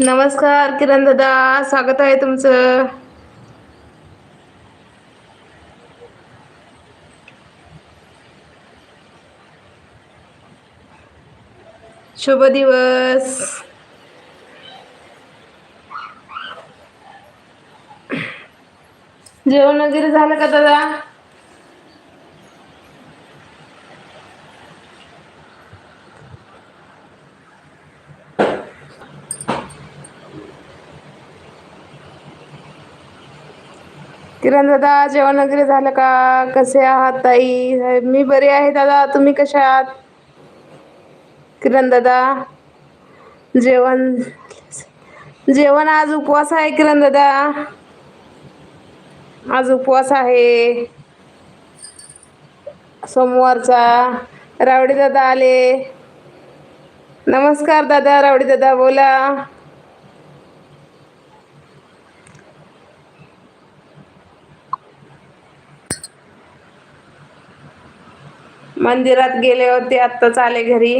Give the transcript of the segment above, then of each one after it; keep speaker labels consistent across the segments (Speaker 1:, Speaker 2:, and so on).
Speaker 1: नमस्कार किरण दादा. स्वागत आहे तुमचं. शुभ दिवस. जेवण वगैरे झालं का दादा? किरण दादा जेवण वगैरे झालं का? कसे आहात ताई? मी बरी आहे दादा. तुम्ही कशा आहात? किरण दादा जेवण जेवण आज उपवास आहे किरण दादा आज उपवास आहे. सोमवारचा. रावडी दादा आले. नमस्कार दादा रावडी दादा बोला. मंदिरात गेले होते आत्ताच आले घरी.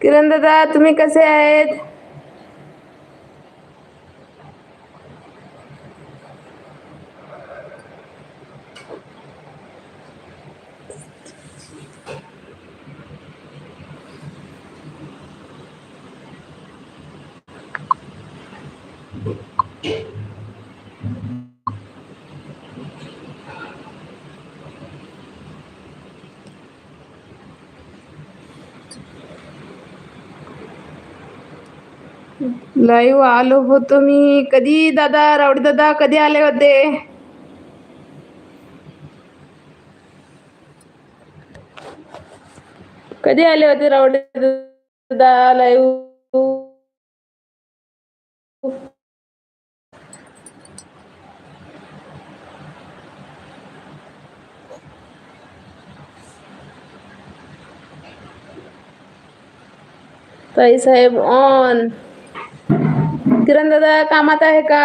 Speaker 1: किरण दादा तुम्ही कसे आहेत? लाईव्ह आलो होतो मी. कधी दादा रावडी दादा कधी आले होते? कधी आले होते रावडी दादा? लाईव्ह ताई साहेब ऑन किरण दादा कामात आहे का?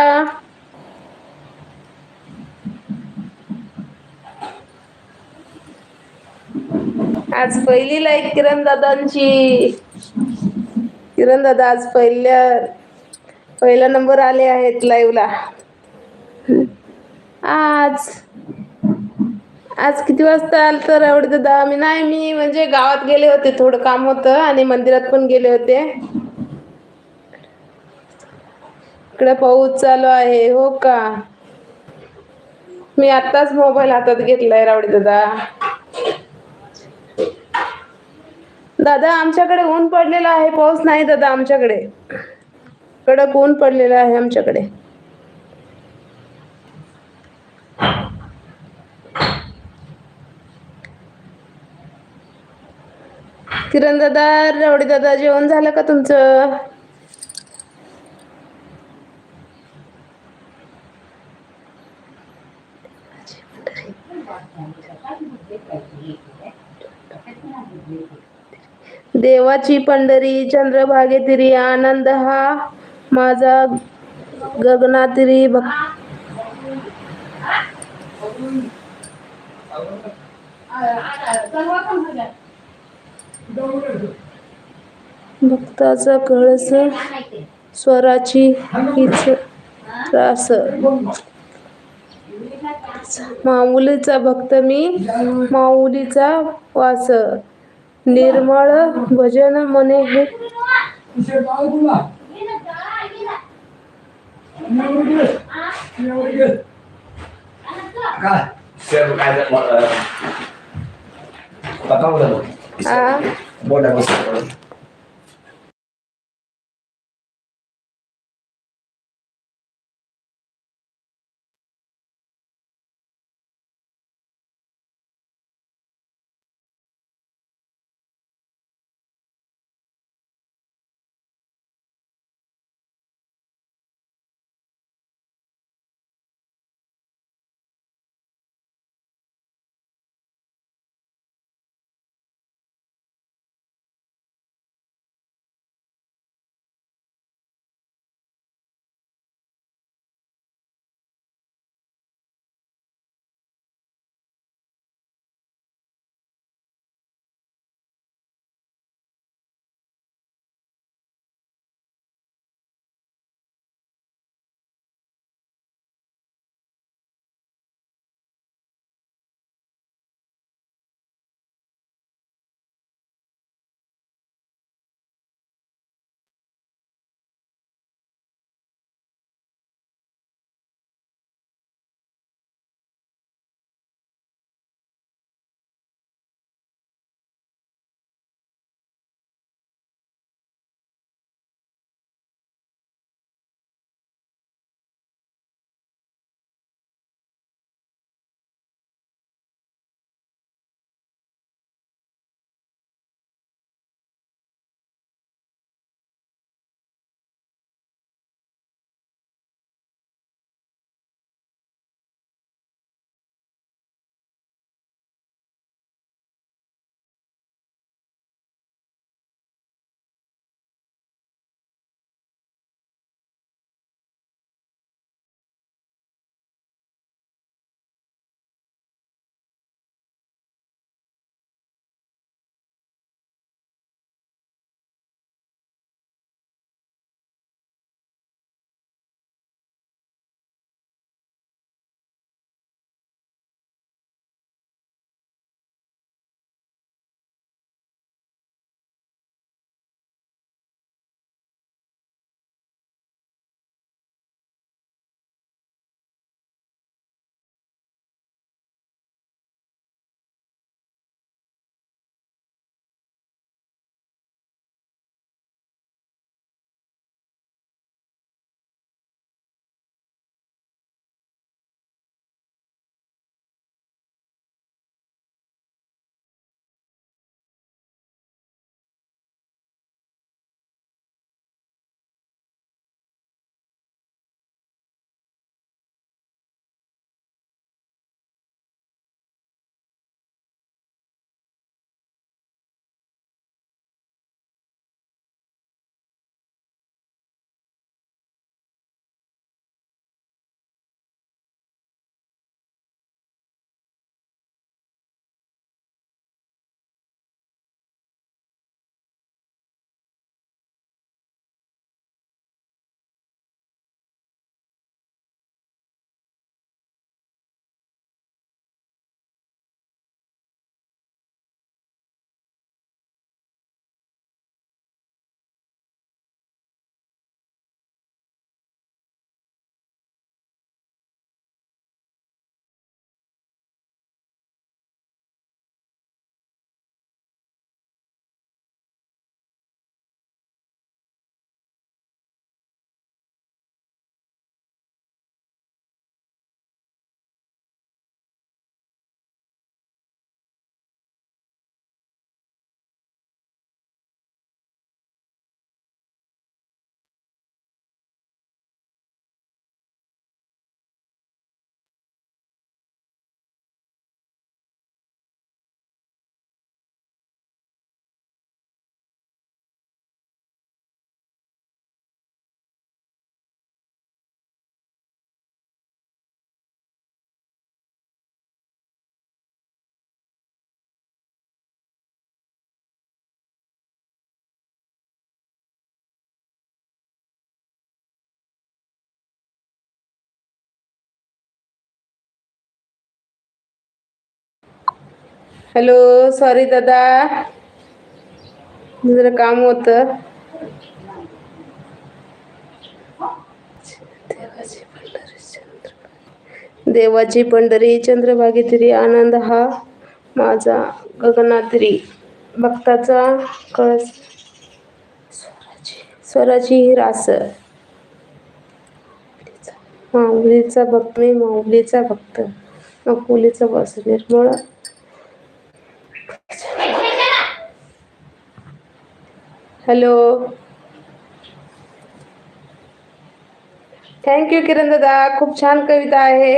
Speaker 1: आज पहिली लाईक किरण दादांची किरण दादा आज पहिल्या पहिला नंबर आले आहेत लाईव्हला आज आज किती वाजता आल तर एवढं दादा मी नाही मी म्हणजे गावात गेले होते थोडं काम होतं आणि मंदिरात पण गेले होते. इकडे पाऊस चालू आहे हो का? मी आताच मोबाईल हातात घेतलाय रावडी दादा. दादा आमच्याकडे ऊन पडलेलं आहे पाऊस नाही दादा आमच्याकडे. कडक ऊन पडलेलं आहे आमच्याकडे. किरण दादा रावडी दादा जेवण झालं का तुमचं? देवाची पंढरी चंद्रभागेतिरी आनंद हा माझा गगनातिरी भक् भक्ताचा कळस स्वराची हीच त्रास. माऊलीचा भक्त मी माऊलीचा वास. निर्मळ भजन मने हे हॅलो सॉरी दादा. जरा काम होत. देवाची पंढरी चंद्रभागेतरी आनंद हा माझा गगनातरी भक्ताचा कळस. स्वराची स्वराची ही रास. माऊलीचा भक्त मी माऊलीचा भक्त. मकुलीचा बस निर्मळ. हॅलो थँक्यू किरण दादा खूप छान कविता आहे.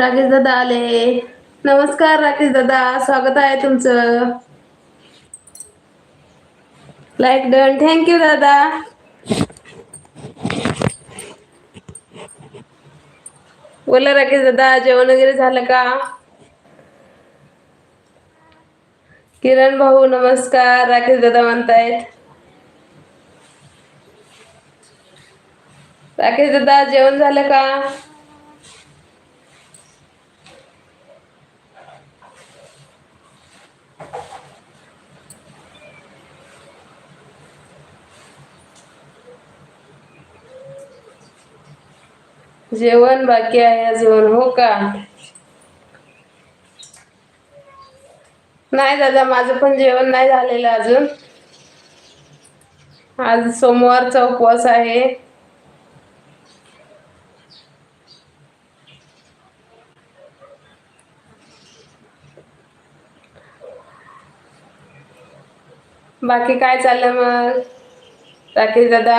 Speaker 1: राकेश दादा आले. नमस्कार राकेश दादा स्वागत आहे तुमचं. लाईक डन थँक्यू दादा. बोला राकेश दादा जेवण वगैरे झालं का? किरण भाऊ नमस्कार. राकेश दादा म्हणतायत. राकेश दादा जेवण झालं का? जेवण बाकी आहे अजून हो का? नाही दादा माझं पण जेवण नाही झालेलं अजून. आज सोमवारचा उपवास आहे. बाकी काय चाललं मग? बाकी दादा?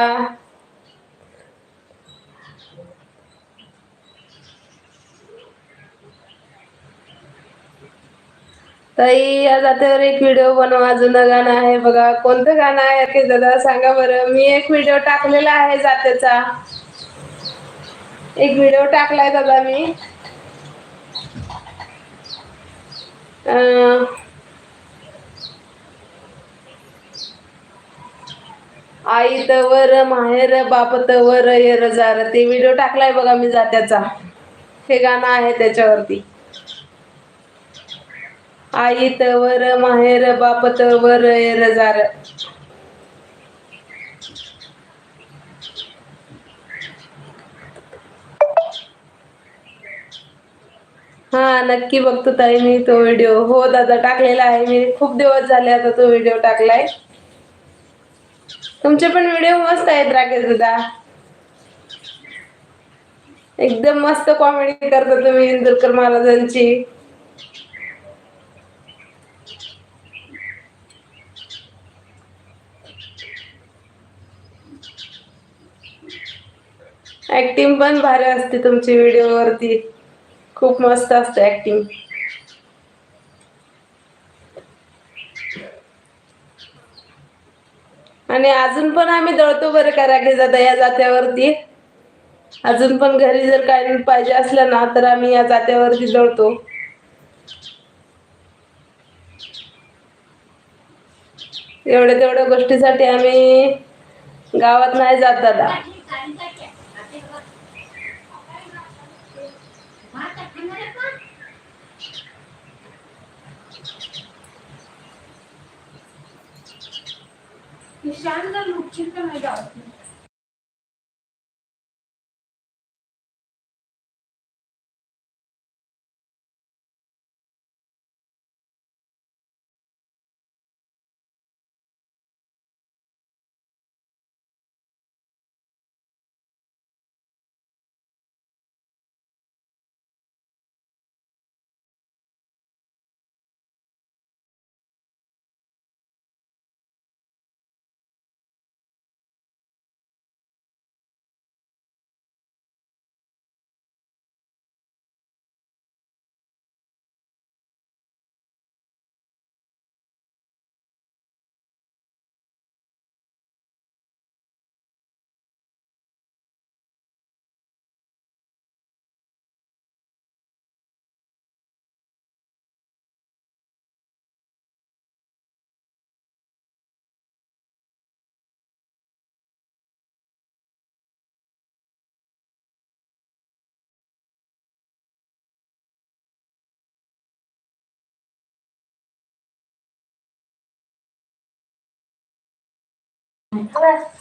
Speaker 1: ताई या जात्यावर एक व्हिडिओ बनवा जुनं गाणं आहे बघा. कोणतं गाणं आहे की दादा सांगा बरं. मी एक व्हिडिओ टाकलेला आहे जात्याचा एक व्हिडिओ टाकलाय दादा मी. आई तवर माहेर बाप तवर येरजार ते व्हिडिओ टाकलाय बघा मी जात्याचा हे गाणं आहे त्याच्यावरती. आई तवर माहेर बाप तवर रजार हा नक्की बघतो ताई मी तो व्हिडिओ. हो दादा टाकलेला आहे. मी खूप दिवस झाले आता तो व्हिडिओ टाकलाय. तुमचे पण व्हिडिओ मस्त आहेत राकेश दादा. एकदम मस्त कॉमेडी करता तुम्ही इंदुरकर महाराजांची. ऍक्टिंग पण भारी असते तुमची व्हिडिओवरती खूप मस्त असते ऍक्टिंग आणि अजून पण आम्ही दळतो बरं का राखे जाता या जात्यावरती. अजून पण घरी जर काही पाहिजे असलं ना तर आम्ही या जात्यावरती दळतो. एवढ्या तेवढ्या गोष्टीसाठी आम्ही गावात नाही जात दादा.
Speaker 2: शानदार लुकची पण आहे गावात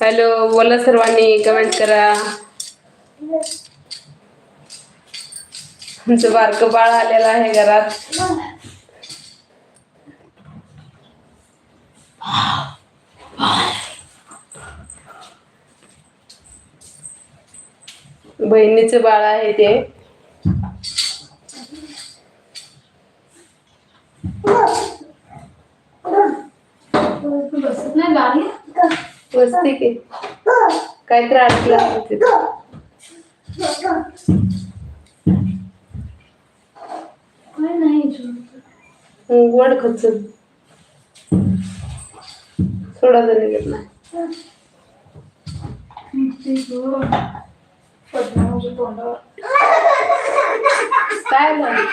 Speaker 1: हॅलो बोला सर्वांनी कमेंट करा. आमचं बारकं बाळ आलेलं आहे घरात. बहिणीचं बाळ आहे ते.
Speaker 2: बसत नाही. गाडी
Speaker 1: बसते की.
Speaker 2: काय नाही
Speaker 1: हं, वड खचून थोडा जरी निघत नाही. काय झालं